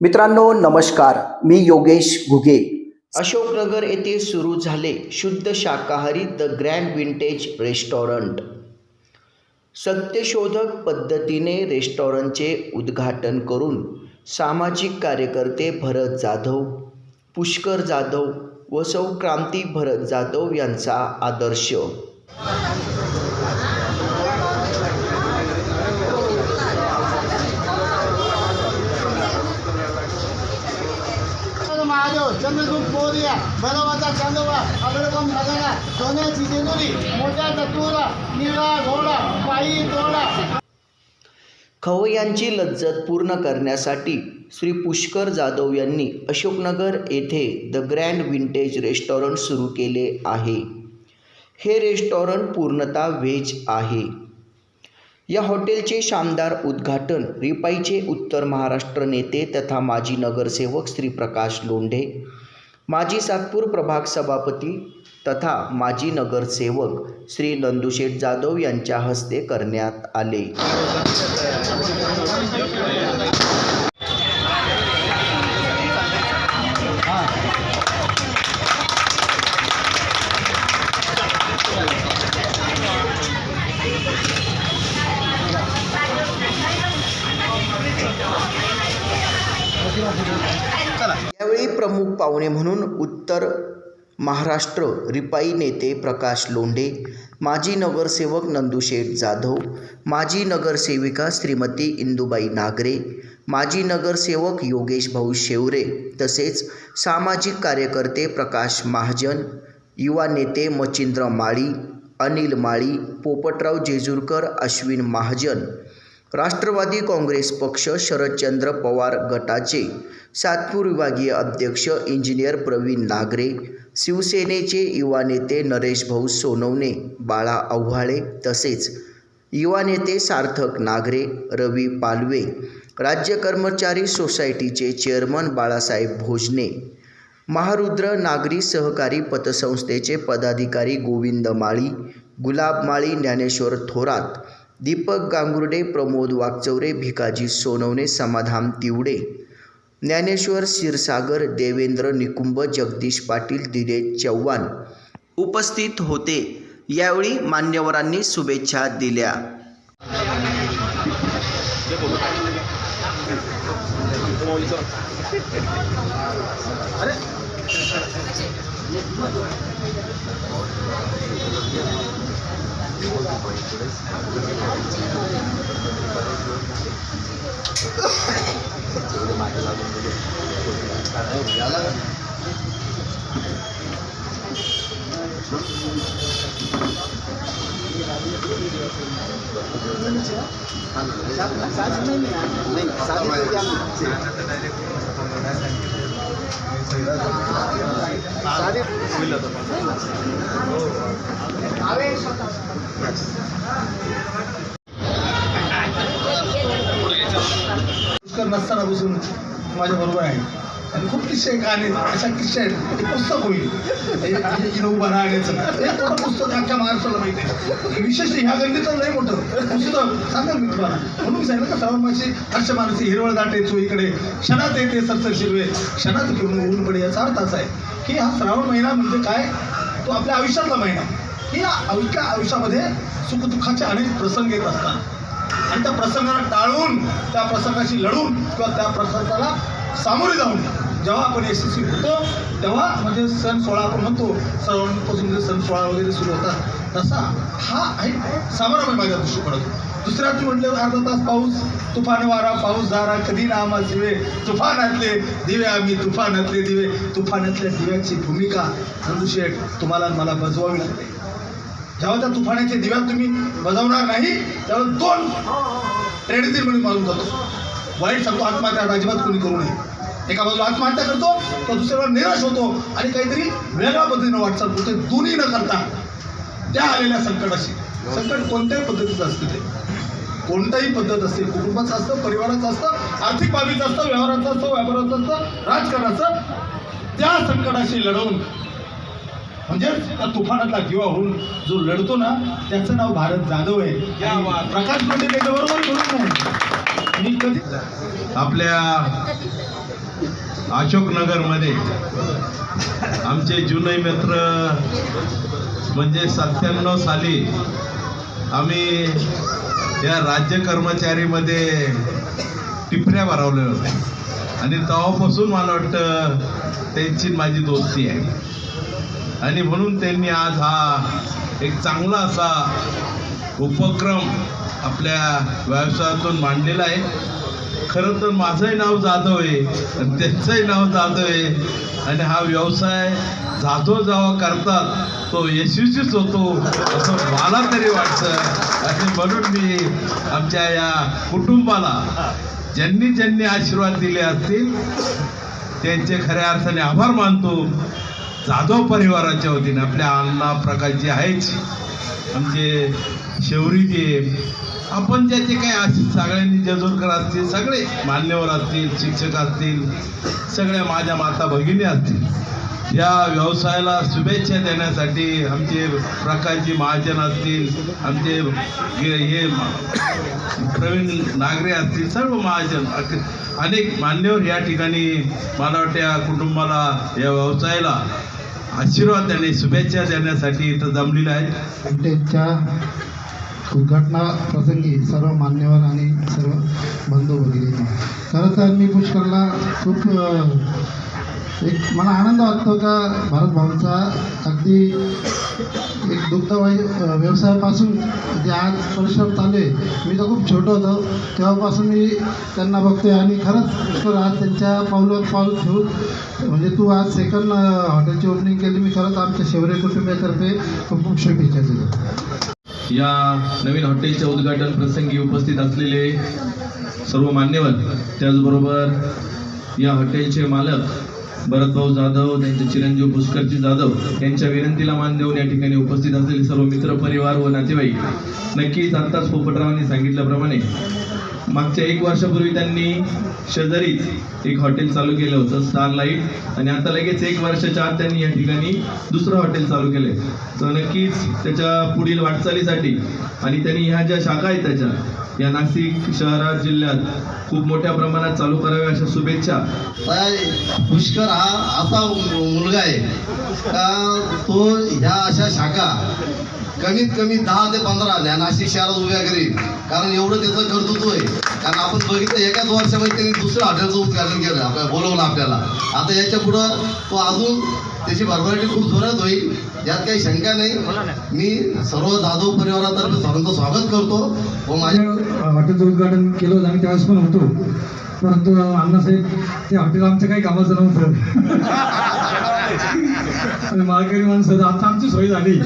मित्रांनो नमस्कार. मी योगेश घुगे. अशोकनगर येथे सुरू झाले शुद्ध शाकाहारी द ग्रँड विंटेज रेस्टॉरंट सत्यशोधक पद्धतीने रेस्टॉरंटचे उद्घाटन करून सामाजिक कार्यकर्ते भरत जाधव पुष्कर जाधव व सौ क्रांती भरत जाधव यांचा आदर्श. महादेव चंद्रदूत मोर्या चांदोबा अग्रगम नगरा सोन्याची जेजुरी मोठ्या तत्वरा निळा घोडा पायी तोडा. खवय्यांची लज्जत पूर्ण करण्यासाठी श्री पुष्कर जाधव यांनी अशोकनगर येथे द ग्रँड विंटेज रेस्टॉरंट सुरू केले आहे. हे रेस्टॉरंट पूर्णतः व्हेज आहे. या हॉटेलचे शानदार उद्घाटन रिपाईचे उत्तर महाराष्ट्र नेते तथा माजी नगरसेवक श्री प्रकाश लोंढे माजी सातपूर प्रभाग सभापती तथा माजी नगरसेवक श्री नंदुशेठ जाधव यांच्या हस्ते करण्यात आले. पाहुणे म्हणून उत्तर महाराष्ट्र रिपाई नेते प्रकाश लोंढे माजी नगरसेवक नंदुशेठ जाधव माजी नगरसेविका श्रीमती इंदुबाई नागरे माजी नगरसेवक योगेश भाऊ शेवरे तसेच सामाजिक कार्यकर्ते प्रकाश महाजन युवा नेते मचिंद्र माळी अनिल माळी पोपटराव जेजूरकर अश्विन महाजन राष्ट्रवादी काँग्रेस पक्ष शरदचंद्र पवार गटाचे सातपूर विभागीय अध्यक्ष इंजिनियर प्रवीण नागरे शिवसेनेचे युवा नेते नरेश भाऊ सोनवणे बाळा आव्हाळे तसेच युवा नेते सार्थक नागरे रवी पालवे राज्य कर्मचारी सोसायटीचे चेअरमन बाळासाहेब भोजने महारुद्र नागरी सहकारी पतसंस्थेचे पदाधिकारी गोविंद माळी गुलाब माळी ज्ञानेश्वर थोरात दीपक गांगुर्डे प्रमोद वागचौरे भिकाजी सोनवणे समाधान तिवडे ज्ञानेश्वर क्षीरसागर देवेंद्र निकुंभ जगदीश पाटील दिनेश चव्हाण उपस्थित होते. यावेळी मान्यवरांनी शुभेच्छा दिल्या. સાચી पुष्कर नसताना बसून माझ्या बरोबर आहे. आणि खूप किस्से आहेत अशा किस्से आहेत ते पुस्तक होईल. हे आणि इथं उभं राहण्याचं हे मोठं पुस्तक आमच्या महाराष्ट्राला माहिती आहे? विशेष ह्या गल्लीचं नाही मोठं. पुस्तक सांगा मी तुम्हाला. म्हणून सांगितलं का श्रावण मासी हर्ष मानसी हिरवळ दाटे चोईकडे क्षणात येते सरसर शिरवे. क्षणात घेऊन ऊन पडे याचा अर्थ असा आहे. की हा श्रावण महिना म्हणजे काय? तो आपल्या आयुष्यातला महिना. की आपल्या आयुष्यामध्ये सुखदुःखाचे अनेक प्रसंग येत असतात. आणि त्या प्रसंगाला टाळून त्या प्रसंगाशी लढून किंवा त्या प्रसंगाला सामोरे जाऊन जेव्हा आपण यशस्वी होतो तेव्हा म्हणजे सण सोहळा आपण म्हणतो श्रावणपासून सण सोहळा वगैरे सुरू होतात तसा हा आहे समारंभ माझ्या दृष्टी पडतो दुसऱ्या अर्थी म्हटलं अर्धा तास पाऊस तुफान वारा पाऊस दारा कधी नामा दिवे तुफानातले दिवे आम्ही तुफानातले दिवे तुफानातल्या दिव्याची भूमिका. नंदुशेठ तुम्हाला मला बजवावी लागते. जेव्हा त्या तुफानाच्या दिव्यात तुम्ही बजावणार नाही तेव्हा दोन ट्रेडतील म्हणून मारून जातो. वाईट सांगतो आत्महत्या अजिबात कोणी करू नये. एका बाजूला आत्महत्या करतो तर दुसऱ्याला निराश होतो आणि काहीतरी वेगळ्या पद्धतीनं वाटचाल करतो. दोन्ही न करता त्या आलेल्या संकटाशी. संकट कोणत्याही पद्धतीचं असतं ते. कोणताही पद्धत असते. कुटुंबाचं असतं परिवाराचं असतं आर्थिक बाबीचं असतं व्यवहाराचं असतं व्यापाराचं असतं राजकारणाचं त्या संकटाशी लढवून म्हणजे त्या तुफानातला किंवा होऊन जो लढतो ना त्याचं नाव भारत जाधव आहे. प्रकाश म्हणजे त्याच्याबरोबर करून नाही. मी कधी आपल्या अशोकनगरमध्ये आमचे जुने मित्र म्हणजे सत्त्याण्णव साली आम्ही या राज्य कर्मचारीमध्ये टिपऱ्या भरवल्या. होत्या आणि तेव्हापासून मला वाटतं त्यांची माझी दोस्ती आहे. आणि म्हणून त्यांनी आज हा एक चांगला असा उपक्रम आपल्या व्यवसायातून मांडलेला आहे. खरं तर माझंही नाव जाधव आहे आणि त्यांचंही नाव जाधव आहे. आणि हा व्यवसाय जाधव जावा करतात. तो यशस्वीच होतो असं मला तरी वाटतं. आणि म्हणून मी आमच्या या कुटुंबाला ज्यांनी ज्यांनी आशीर्वाद दिले असतील त्यांचे खऱ्या अर्थाने आभार मानतो. जाधव परिवाराच्या वतीने आपल्या अण्णा प्रकाशजी आहेच आमचे शेवरीजी आपण ज्याचे काय असतील सगळ्यांनी जजोरकर असतील सगळे मान्यवर असतील शिक्षक असतील सगळ्या माझ्या माता भगिनी असतील या व्यवसायाला शुभेच्छा देण्यासाठी आमचे प्रकाशजी महाजन असतील आमचे हे प्रवीण नागरे असतील सर्व महाजन अनेक मान्यवर या ठिकाणी मला वाटतं या कुटुंबाला या व्यवसायाला आशीर्वाद देणे शुभेच्छा देण्यासाठी इथं जमलेले आहेत. त्यांच्या उद्घाटना प्रसंगी सर्व मान्यवर आणि सर्व बंधू वगैरे खरं तर मी पुष्करला खूप एक मला आनंद वाटतो का भारत भाऊंचा. अगदी एक दुग्ध व्यवसायापासून जे आज परिश्रम चालू आहे मी तर खूप छोटं होतो. तेव्हापासून मी त्यांना बघतोय आणि खरंच तर आज त्यांच्या पावलावर पाऊल ठेवून म्हणजे तू आज सेकंड हॉटेलची ओपनिंग केली मी खरंच आमच्या शेवरे कुटुंबियातर्फे खूप खूप शुभेच्छा देतो. या नवीन हॉटेलच्या उद्घाटन प्रसंगी उपस्थित असलेले सर्व मान्यवर त्याचबरोबर या हॉटेलचे मालक भरतभाऊ जाधव त्यांचे चिरंजीव पुष्करजी जाधव यांच्या विनंतीला मान देऊन या ठिकाणी उपस्थित असलेले सर्व मित्र परिवार व नातेवाईक नक्कीच आत्ताच पोपटरावांनी सांगितल्याप्रमाणे मागच्या एक वर्षापूर्वी त्यांनी शेजारीच एक हॉटेल चालू केलं होतं स्टार लाइट आणि आता लगेच एक वर्षाच्या आत त्यांनी या ठिकाणी दुसरं हॉटेल चालू केलंय. तर नक्कीच त्याच्या पुढील वाटचालीसाठी आणि त्यांनी ह्या ज्या शाखा आहेत त्याच्या या नाशिक शहरात जिल्ह्यात खूप मोठ्या प्रमाणात चालू कराव्या अशा शुभेच्छा. काय पुष्कर हा असा मुलगा आहे का तो ह्या अशा शाखा कमीत कमी दहा ते पंधरा ह्या नाशिक शहरात उभ्या करेल कारण एवढं त्याचं कर्तृत्व आहे. कारण आपण बघितलं एकाच वर्षामध्ये त्यांनी दुसऱ्या हॉटेलचं उद्घाटन केलं आपल्या बोलवलं आपल्याला. आता याच्या पुढं तो अजून त्याची भरभराटी खूप जोरात होईल यात काही शंका नाही. मी सर्व जाधव परिवारातर्फे सर्वांचं स्वागत करतो. व माझ्या हॉटेलचं उद्घाटन केलं होतं आम्ही त्यावेळेस पण होतो. परंतु अण्णासाहेब ते हॉटेल आमच्या काही कामाचं नव्हतं. आणि माळकरी माणसं. आता आमची सोय झाली.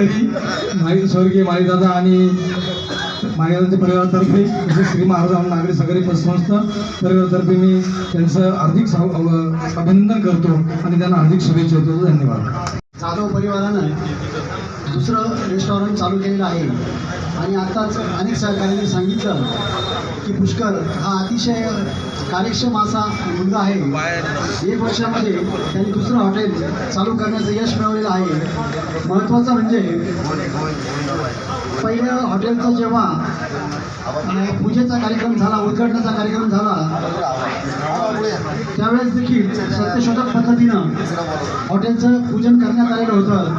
तरी माई स्वर्गीय माईदादा आणि माईदादांच्या परिवारातर्फे म्हणजे श्री महाराज नागरी सगळी पतसंस्था परिवारातर्फे मी त्यांचं हार्दिक साव- अभिनंदन करतो आणि त्यांना हार्दिक शुभेच्छा देतो. धन्यवाद. जाधव परिवारानं दुसरं रेस्टॉरंट चालू केलेलं आहे. आणि आत्ताच अनेक सहकाऱ्यांनी सांगितलं की पुष्कर हा अतिशय कार्यक्षम असा मुलगा आहे. एक वर्षामध्ये त्यांनी दुसरं हॉटेल चालू करण्याचं यश मिळवलेलं आहे. महत्त्वाचं म्हणजे पहिलं हॉटेलचं जेव्हा पूजेचा कार्यक्रम झाला उद्घाटनाचा कार्यक्रम झाला त्यावेळेस देखील सत्यशोधक पद्धतीनं हॉटेलचं पूजन करण्यात आलेलं होतं.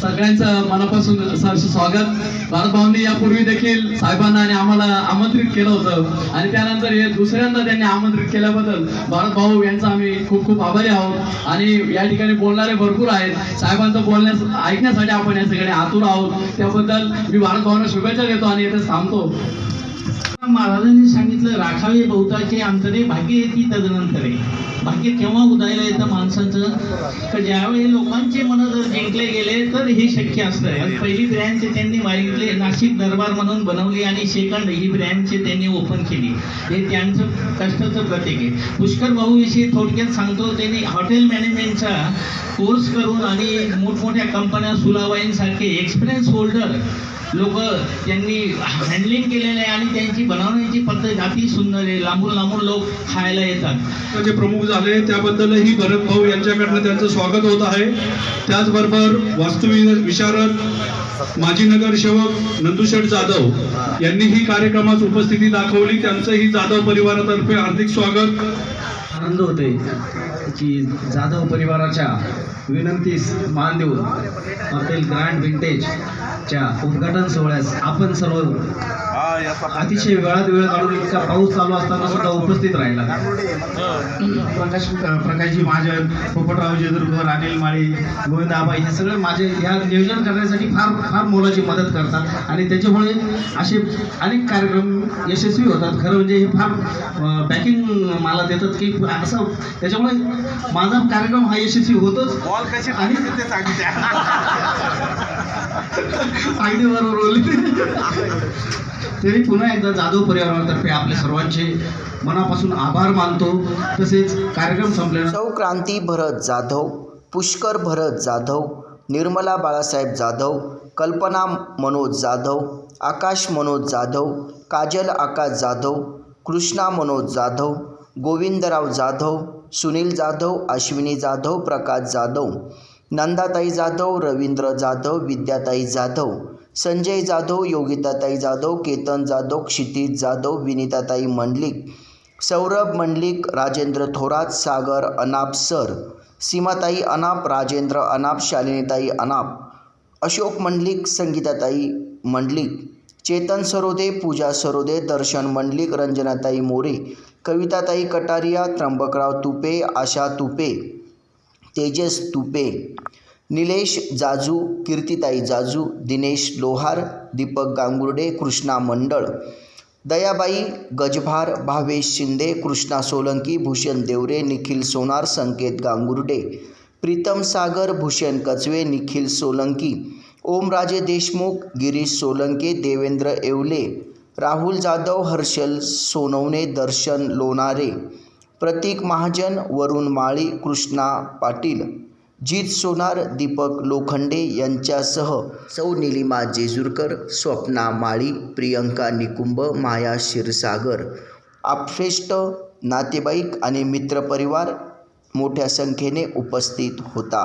सगळ्यांचं मनापासून स्वागत. भारतभाऊंनी यापूर्वी देखील साहेबांना आणि आम्हाला आमंत्रित केलं होतं. आणि त्यानंतर हे दुसऱ्यांदा त्यांनी आमंत्रित केल्याबद्दल भारतभाऊ यांचा आम्ही खूप खूप आभारी आहोत. आणि या ठिकाणी बोलणारे भरपूर आहेत. साहेबांचं बोलण्यास ऐकण्यासाठी आपण या सगळे आतुर आहोत. त्याबद्दल मी भारतभाऊंना शुभेच्छा देतो आणि इथे थांबतो. महाराजांनी सांगितलं राखावे बहुताचे अंतरे भाग्य येते तदनंतरे. भाग्य केव्हा उदायला येतं माणसाचं? तर ज्यावेळी लोकांचे मन जर जिंकले गेले तर हे शक्य असतं. आणि पहिली ब्रँच त्यांनी मागितले नाशिक दरबार म्हणून बनवली आणि सेकंड ही ब्रँच त्यांनी ओपन केली. हे त्यांचं कष्टाचं प्रतीक आहे. पुष्कर भाऊविषयी थोडक्यात सांगतो त्यांनी हॉटेल मॅनेजमेंटचा कोर्स करून आणि मोठमोठ्या कंपन्या सुलावाईंसारखे एक्सपिरियन्स होल्डर लोक त्यांनी हँडलिंग केलेलं आहे आणि त्यांची बनवण्याची पद्धत अति सुंदर आहे. लांबून लांबून लोक खायला येतात. जे प्रमुख झाले त्याबद्दलही भरत भाऊ यांच्याकडनं त्यांचं स्वागत होत आहे. त्याचबरोबर वास्तुवि विशारद माजी नगरसेवक नंदुशेठ जाधव यांनी ही कार्यक्रमास उपस्थिती दाखवली. त्यांचंही जाधव परिवारातर्फे हार्दिक स्वागत. आनंद होते की जाधव परिवाराच्या विनंतीस मान देऊन हॉटेल ग्रँड विंटेजच्या उद्घाटन सोहळ्यास आपण सर्व अतिशय वेळात वेळ काढून इतका पाऊस चालू असताना सुद्धा उपस्थित राहिला. प्रकाश प्रकाशजी महाजन पोपटराव जेदुरकर अनिल माळी गोविंद आबाई हे सगळे माझे ह्या नियोजन करण्यासाठी फार फार मोलाची मदत करतात. आणि त्याच्यामुळे असे अनेक कार्यक्रम यशस्वी होतात. खरं म्हणजे हे फार बॅकिंग मला देतात की असं त्याच्यामुळे माझा कार्यक्रम हा यशस्वी होतोच. आणि अगदी बरोबर बोलले तरी पुन्हा एकदा जाधव परिवारातर्फे आपल्या सर्वांचे मनापासून आभार मानतो. तसेच कार्यक्रम संपल्यानंतर सौ क्रांती भरत जाधव पुष्कर भरत जाधव निर्मला बाळासाहेब जाधव कल्पना मनोज जाधव आकाश मनोज जाधव काजल आकाश जाधव कृष्णा मनोज जाधव गोविंदराव जाधव सुनील जाधव अश्विनी जाधव प्रकाश जाधव नंदाताई जाधव रवींद्र जाधव विद्याताई जाधव संजय जाधव योगिताताई जाधव केतन जाधव क्षितिज जाधव विनिताताई मंडलिक सौरभ मंडलिक राजेंद्र थोरात सागर अनाप सर सीमाताई अनाप राजेंद्र अनाप शालिनीताई अनाप अशोक मंडलिक संगीताताई मंडलिक चेतन सरोदे पूजा सरोदे दर्शन मंडलिक रंजनाताई मोरे कविताताई कटारिया त्र्यंबकराव तुपे आशा तुपे तेजस तुपे निलेश जाजू कीर्तिताई जाजू दिनेश लोहार दीपक गांगुर्डे कृष्णा मंडळ दयाबाई गजभार भावेश शिंदे कृष्णा सोलंकी भूषण देवरे निखिल सोनार संकेत गांगुर्डे प्रीतम सागर भूषण कचवे निखिल सोलंकी ओमराजे देशमुख गिरीश सोलंके देवेंद्र येवले राहुल जाधव हर्षल सोनवणे दर्शन लोणारे प्रतीक महाजन वरुण माळी कृष्णा पाटील जीत सोनार दीपक लोखंडे यांच्यासह सौ निलिमा जेजुरकर स्वप्ना माळी प्रियंका निकुंभ माया क्षीरसागर आपश्रेष्ठ नातेवाईक आणि मित्रपरिवार मोठ्या संख्येने उपस्थित होता.